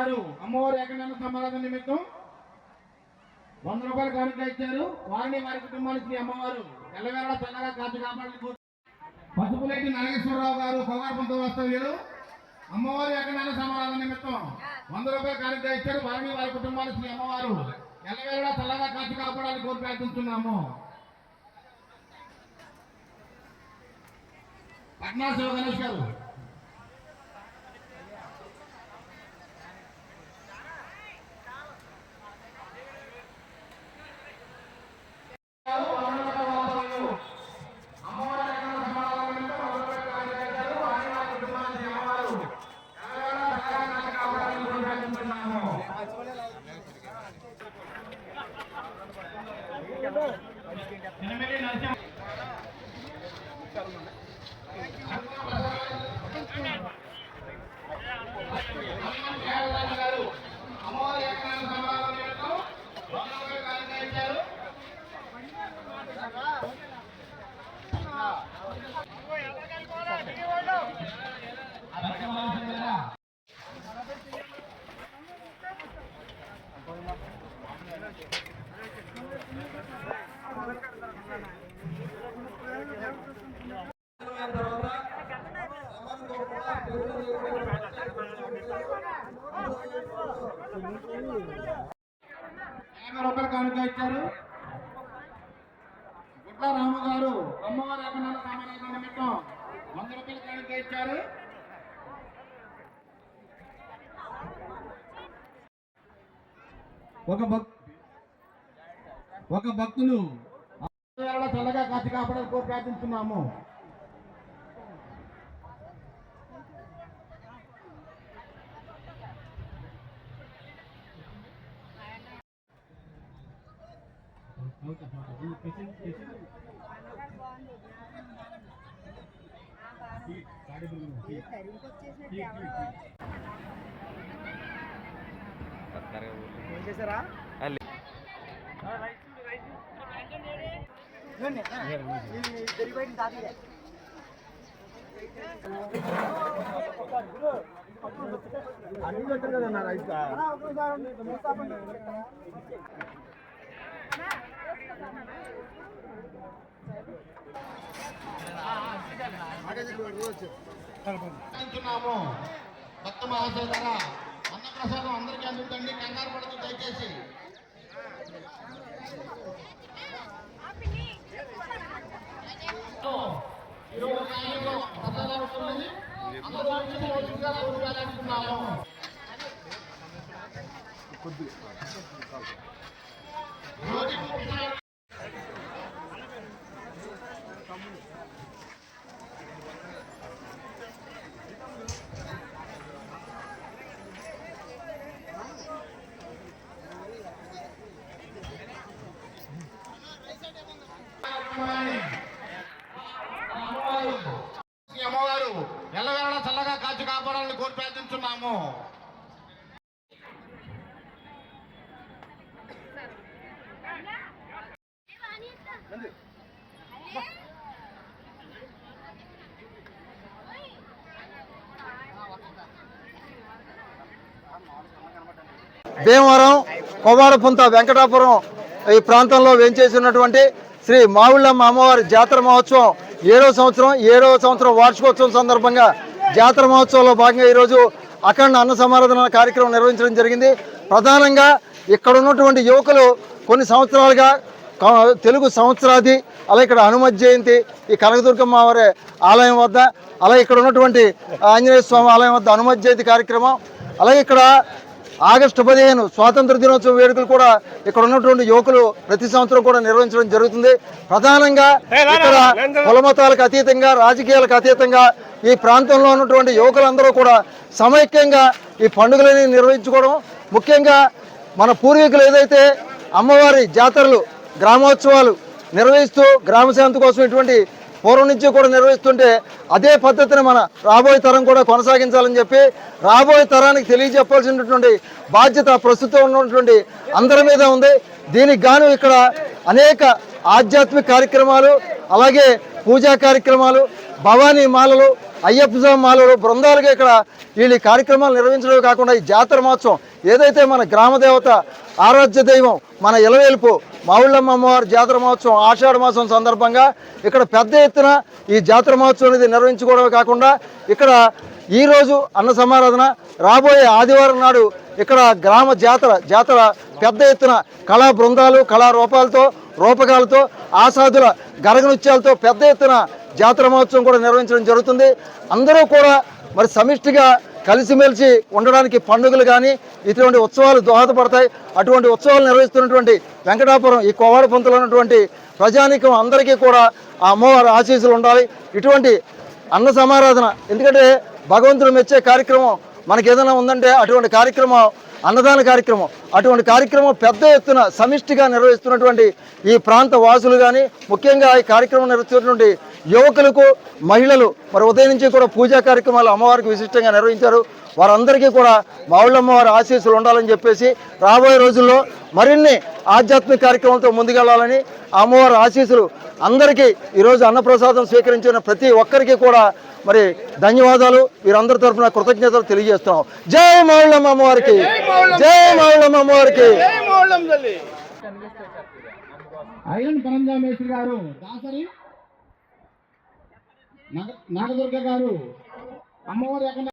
గారు అమ్మవారి ఏకనామ సమారాధన నిమిత్తం వంద రూపాయలు కానుక ఇచ్చారు. వారిని వారి కుటుంబానికి అమ్మవారు ఎల్లవేళ చల్లగా కాచి కాపాడాలని పసుపులేటి నాగేశ్వరరావు గారు పొగారపంతో వాస్తవ్యులు. అమ్మవారి ఏకనామ సమారాధన నిమిత్తం వంద రూపాయలు కానుక ఇచ్చారు. వారిని వారి కుటుంబానికి అమ్మవారు ఎల్లవేళ చల్లగా కాచి కాపాడాలని కోరి ప్రార్థిస్తున్నాము పట్నా శివ గణేష్ గారు. Come on. యాభై రూపాయలు కానుక ఇచ్చారు. గుట్ల రాము గారు అమ్మవారి అభినందన సామాన్య నిమిత్తం వంద రూపాయలు కానుక ఇచ్చారు. ఒక భక్ ఒక భక్తులు చల్లగా కాచి కాపాడాలని ప్రార్థిస్తున్నాము. हो गया हो गया पेशेंट पेशेंट सारे बिल्कुल ठीक ठीक सरकार बोल कैसे रहा अली हाँ। राइट राइट धन्यवाद तेरी भाई दादी है अभी जाणार आहेस का అంటున్నాము. భక్త మహాశయ ద్వారా అన్నప్రసాదం అందరికీ అందుతండి కంగారు పడదు దయచేసి. ఈరోజు సాయంత్రం ప్రసాదాలు అందరూ కోరుకోవాలనుకున్నాము అమ్మవారు. ఎల్లవేళ చల్లగా కాచి కాపాడాలని కోరి ప్రార్థించున్నాము. భీమవరం కొవ్వాడపుంత వెంకటాపురం ఈ ప్రాంతంలో వేంచేసినటువంటి శ్రీ మావుళ్ళమ్మ అమ్మవారి జాతర మహోత్సవం ఏడో సంవత్సరం ఏడవ సంవత్సరం వార్షికోత్సవం సందర్భంగా జాతర మహోత్సవంలో భాగంగా ఈరోజు అఖండ అన్న సమారాధన కార్యక్రమం నిర్వహించడం జరిగింది. ప్రధానంగా ఇక్కడ ఉన్నటువంటి యువకులు కొన్ని సంవత్సరాలుగా తెలుగు సంవత్సరాది అలా ఇక్కడ హనుమత్ జయంతి ఈ కనకదుర్గమ్మ వారి ఆలయం వద్ద అలా ఇక్కడ ఉన్నటువంటి ఆంజనేయ స్వామి ఆలయం వద్ద హనుమత్ జయంతి కార్యక్రమం అలాగే ఇక్కడ ఆగస్టు పదిహేను స్వాతంత్ర దినోత్సవ వేడుకలు కూడా ఇక్కడ ఉన్నటువంటి యువకులు ప్రతి సంవత్సరం కూడా నిర్వహించడం జరుగుతుంది. ప్రధానంగా ఇక్కడ కులమతాలకు అతీతంగా రాజకీయాలకు అతీతంగా ఈ ప్రాంతంలో ఉన్నటువంటి యువకులందరూ కూడా సమైక్యంగా ఈ పండుగలని నిర్వహించుకోవడం. ముఖ్యంగా మన పూర్వీకులు ఏదైతే అమ్మవారి జాతరలు గ్రామోత్సవాలు నిర్వహిస్తూ గ్రామశాంతి కోసం ఇటువంటి పూర్వం నుంచి కూడా నిర్వహిస్తుంటే అదే పద్ధతిని మన రాబోయే తరం కూడా కొనసాగించాలని చెప్పి రాబోయే తరానికి తెలియజెప్పాల్సినటువంటి బాధ్యత ప్రస్తుతం ఉన్నటువంటి అందరి మీద ఉంది. దీనికి గాను ఇక్కడ అనేక ఆధ్యాత్మిక కార్యక్రమాలు అలాగే పూజా కార్యక్రమాలు భవానీ మాలలు అయ్యప్ప స్వామి మాలలు బృందాలుగా ఇక్కడ వీళ్ళు ఈ కార్యక్రమాలు నిర్వహించడమే కాకుండా ఈ జాతర మహోత్సవం ఏదైతే మన గ్రామ దేవత ఆరాధ్య దైవం మన ఇలవేల్పు మావుళ్ళమ్మ అమ్మవారి జాతర మహోత్సవం ఆషాఢ మాసం సందర్భంగా ఇక్కడ పెద్ద ఎత్తున ఈ జాతర మహోత్సవం అనేది నిర్వహించుకోవడమే కాకుండా ఇక్కడ ఈరోజు అన్న సమారాధన రాబోయే ఆదివారం నాడు ఇక్కడ గ్రామ జాతర జాతర పెద్ద ఎత్తున కళా బృందాలు కళారూపాలతో రూపకాలతో ఆసాదుల గరగనృత్యాలతో పెద్ద ఎత్తున జాతర మహోత్సవం కూడా నిర్వహించడం జరుగుతుంది. అందరూ కూడా మరి సమిష్టిగా కలిసిమెలిసి ఉండడానికి పండుగలు కానీ ఇటువంటి ఉత్సవాలు దోహదపడతాయి. అటువంటి ఉత్సవాలు నిర్వహిస్తున్నటువంటి వెంకటాపురం ఈ కోవాడ పంతులు ఉన్నటువంటి ప్రజానీకం అందరికీ కూడా ఆ అమ్మవారి ఆశీస్సులు ఉండాలి. ఇటువంటి అన్న సమారాధన ఎందుకంటే భగవంతుడు మెచ్చే కార్యక్రమం మనకి ఏదైనా ఉందంటే అటువంటి కార్యక్రమం అన్నదాన కార్యక్రమం అటువంటి కార్యక్రమం పెద్ద ఎత్తున సమిష్టిగా నిర్వహిస్తున్నటువంటి ఈ ప్రాంత వాసులు కానీ ముఖ్యంగా ఈ కార్యక్రమం నిర్వహిస్తున్నటువంటి యువకులకు మహిళలు మరి ఉదయం నుంచి కూడా పూజా కార్యక్రమాలు అమ్మవారికి విశిష్టంగా నిర్వహించారు. వారందరికీ కూడా మావుళ్ళమ్మవారి ఆశీస్సులు ఉండాలని చెప్పేసి రాబోయే రోజుల్లో మరిన్ని ఆధ్యాత్మిక కార్యక్రమాలతో ముందుకెళ్ళాలని అమ్మవారి ఆశీస్సులు అందరికీ ఈరోజు అన్నప్రసాదం స్వీకరించిన ప్రతి ఒక్కరికి కూడా మరి ధన్యవాదాలు. వీరందరి తరఫున కృతజ్ఞతలు తెలియజేస్తున్నాం. జై మావుళ్ళమ్మ అమ్మవారికి! జై మావుళ్ళమ్మ అమ్మవారికి! ఐరన్ పరంజామేశ్వరి గారు దాసరి. నాగదుర్గ గారు అమ్మవారి ఎక్కడ